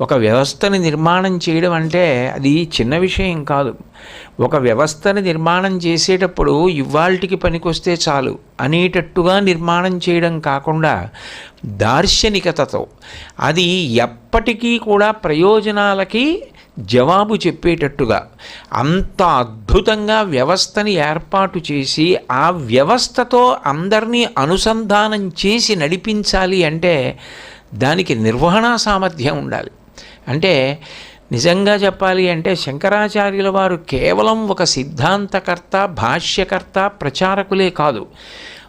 ఒక వ్యవస్థని నిర్మాణం చేయడం అంటే అది చిన్న విషయం కాదు. ఒక వ్యవస్థని నిర్మాణం చేసేటప్పుడు ఇవాల్టికి పనికొస్తే చాలు అనేటట్టుగా నిర్మాణం చేయడం కాకుండా దార్శనికతతో అది ఎప్పటికీ కూడా ప్రయోజనాలకి జవాబు చెప్పేటట్టుగా అంత అద్భుతంగా వ్యవస్థని ఏర్పాటు చేసి ఆ వ్యవస్థతో అందరినీ అనుసంధానం చేసి నడిపించాలి అంటే దానికి నిర్వహణా సామర్థ్యం ఉండాలి. అంటే నిజంగా చెప్పాలి అంటే శంకరాచార్యుల వారు కేవలం ఒక సిద్ధాంతకర్త భాష్యకర్త ప్రచారకులే కాదు.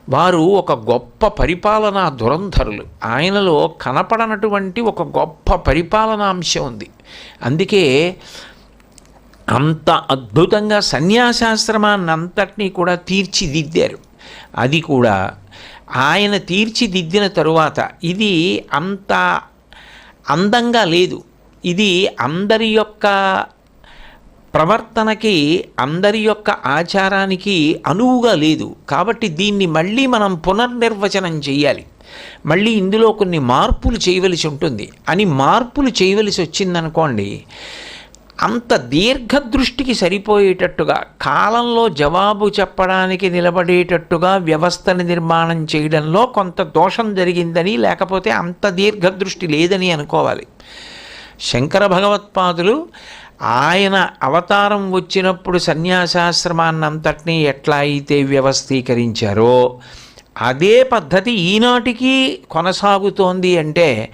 వారు ఒక గొప్ప పరిపాలనా దురంధరులు. ఆయనలో కనపడనటువంటి ఒక గొప్ప పరిపాలనా అంశం ఉంది. అందుకే అంత అద్భుతంగా సన్యాసాశ్రమాన్ని అంతటినీ కూడా తీర్చిదిద్దారు. అది కూడా ఆయన తీర్చిదిద్దిన తరువాత ఇది అంత అందంగా లేదు. ఇది అందరి యొక్క ప్రవర్తనకి అందరి యొక్క ఆచారానికి అనువుగా లేదు. కాబట్టి దీన్ని మళ్ళీ మనం పునర్నిర్వచనం చేయాలి. మళ్ళీ ఇందులో కొన్ని మార్పులు చేయవలసి ఉంటుంది. అని మార్పులు చేయవలసి వచ్చిందనుకోండి అంత దీర్ఘ దృష్టికి సరిపోయేటట్టుగా కాలంలో జవాబు చెప్పడానికి నిలబడేటట్టుగా వ్యవస్థని నిర్మాణం చేయడంలో కొంత దోషం జరిగిందని లేకపోతే అంత దీర్ఘ దృష్టి లేదని అనుకోవాలి. శంకర భగవత్పాదులు ఆయన అవతారం వచ్చినప్పుడు సన్యాసాశ్రమాన్నంతటినీ ఎట్లా అయితే వ్యవస్థీకరించారో అదే పద్ధతి ఈనాటికి కొనసాగుతోంది అంటే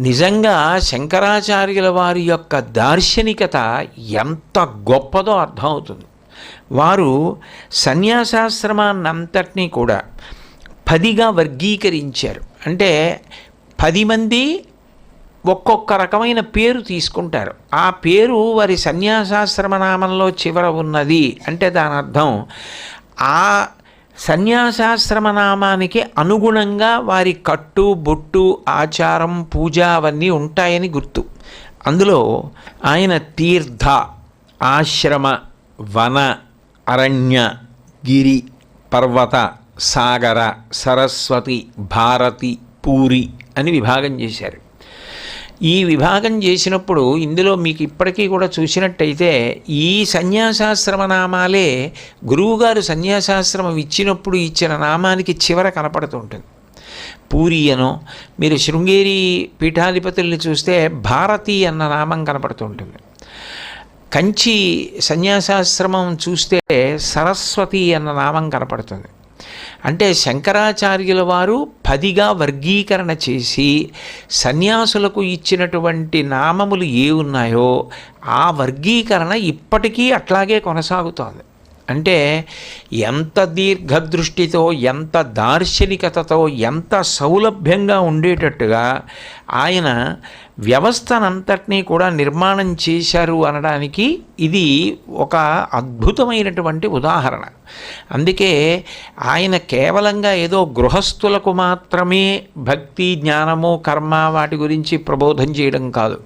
నిజంగా శంకరాచార్యుల వారి యొక్క దార్శనికత ఎంత గొప్పదో అర్థమవుతుంది. వారు సన్యాసాశ్రమాన్నంతటినీ కూడా పదిగా వర్గీకరించారు. అంటే పది మంది ఒక్కొక్క రకమైన పేరు తీసుకుంటారు. ఆ పేరు వారి సన్యాసాశ్రమ నామంలో చివర ఉన్నది అంటే దాని అర్థం ఆ సన్యాసాశ్రమ నామానికి అనుగుణంగా వారి కట్టు బొట్టు ఆచారం పూజ అవన్నీ ఉంటాయని గుర్తు. అందులో ఆయన తీర్థ ఆశ్రమ వన అరణ్య గిరి పర్వత సాగర సరస్వతి భారతి పూరి అని విభాగం చేశారు. ఈ విభాగం చేసినప్పుడు ఇందులో మీకు ఇప్పటికీ కూడా చూసినట్టయితే ఈ సన్యాసాశ్రమ నామాలే గురువుగారు సన్యాసాశ్రమం ఇచ్చినప్పుడు ఇచ్చిన నామానికి చివర కనపడుతుంటుంది పూరి అనో మీరు శృంగేరి పీఠాధిపతుల్ని చూస్తే భారతి అన్న నామం కనపడుతుంటుంది కంచి సన్యాసాశ్రమం చూస్తే సరస్వతి అన్న నామం కనపడుతుంది. అంటే శంకరాచార్యుల వారు పదిగా వర్గీకరణ చేసి సన్యాసులకు ఇచ్చినటువంటి నామములు ఏ ఉన్నాయో ఆ వర్గీకరణ ఇప్పటికీ అట్లాగే కొనసాగుతోంది. అంటే ఎంత దీర్ఘదృష్టితో ఎంత దార్శనికతతో ఎంత సౌలభ్యంగా ఉండేటట్టుగా ఆయన వ్యవస్థనంతటినీ కూడా నిర్మాణం చేశారు అనడానికి ఇది ఒక అద్భుతమైనటువంటి ఉదాహరణ. అందుకే ఆయన కేవలంగా ఏదో గృహస్థులకు మాత్రమే భక్తి జ్ఞానము కర్మ వాటి గురించి ప్రబోధం చేయడం కాదు.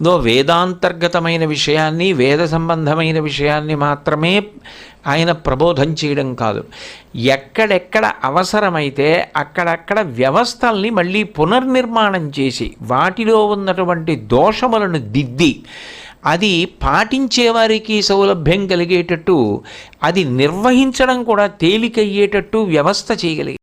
దో వేదాంతర్గతమైన విషయాన్ని వేద సంబంధమైన విషయాన్ని మాత్రమే ఆయన ప్రబోధం చేయడం కాదు. ఎక్కడెక్కడ అవసరమైతే అక్కడక్కడ వ్యవస్థల్ని మళ్ళీ పునర్నిర్మాణం చేసి వాటిలో ఉన్నటువంటి దోషములను దిద్ది అది పాటించేవారికి సౌలభ్యం కలిగేటట్టు అది నిర్వహించడం కూడా తేలికయ్యేటట్టు వ్యవస్థ చేయగలిగి